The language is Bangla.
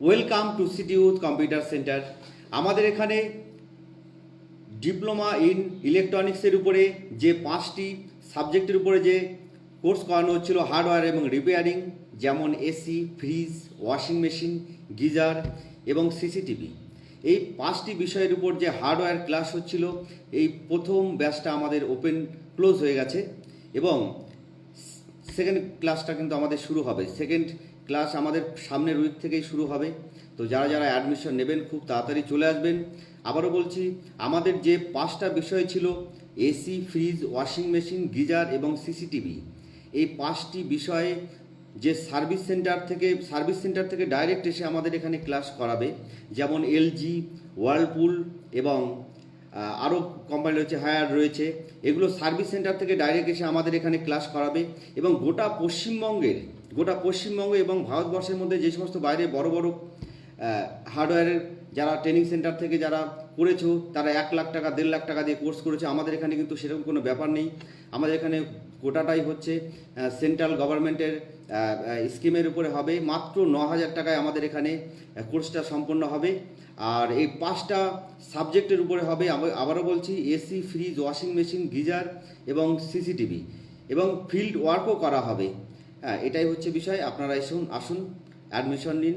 Welcome to city youth computer centre আমাদের এখানে ডিপ্লোমা ইন ইলেকট্রনিক্সের উপরে যে পাঁচটি সাবজেক্টের উপরে যে কোর্স করানো হচ্ছিল হার্ডওয়্যার এবং রিপেয়ারিং যেমন AC fridge washing machine geyser এবং সিসিটিভি এই পাঁচটি বিষয়ের উপর যে হার্ডওয়্যার ক্লাস হচ্ছিল, এই প্রথম ব্যাচটা আমাদের ওপেন ক্লোজ হয়ে গেছে এবং সেকেন্ড ক্লাসটা কিন্তু আমাদের শুরু হবে। সেকেন্ড ক্লাস আমাদের সামনের উইক থেকেই শুরু হবে। তো যারা যারা অ্যাডমিশন নেবেন, খুব তাড়াতাড়ি চলে আসবেন। আবারও বলছি, আমাদের যে পাঁচটা বিষয় ছিল AC fridge washing machine geyser এবং সিসিটিভি এই পাঁচটি বিষয়ে যে সার্ভিস সেন্টার থেকে সার্ভিস সেন্টার থেকে ডাইরেক্ট এসে আমাদের এখানে ক্লাস করাবে। যেমন এলজি ওয়ার্লপুল এবং আরও কোম্পানি রয়েছে হায়ার রয়েছে। এগুলো সার্ভিস সেন্টার থেকে ডাইরেক্ট এসে আমাদের এখানে ক্লাস করাবে এবং গোটা পশ্চিমবঙ্গের, গোটা পশ্চিমবঙ্গ এবং ভারতবর্ষের মধ্যে যে সমস্ত বাইরে বড় বড় হার্ডওয়্যারের যারা ট্রেনিং সেন্টার থেকে যারা করেছ, তারা এক লাখ টাকা, দেড় লাখ টাকা দিয়ে কোর্স করেছে। আমাদের এখানে কিন্তু সেরকম কোনো ব্যাপার নেই। আমাদের এখানে গোটাটাই হচ্ছে সেন্ট্রাল গভর্নমেন্টের স্কিমের উপরে হবে। মাত্র ন হাজার টাকায় আমাদের এখানে কোর্সটা সম্পন্ন হবে। আর এই পাঁচটা সাবজেক্টের উপরে হবে আবারও বলছি AC fridge washing machine geyser এবং সিসিটিভি এবং ফিল্ড ওয়ার্কও করা হবে। হ্যাঁ এটাই হচ্ছে বিষয়। আপনারা এসুন, আসুন অ্যাডমিশন নিন।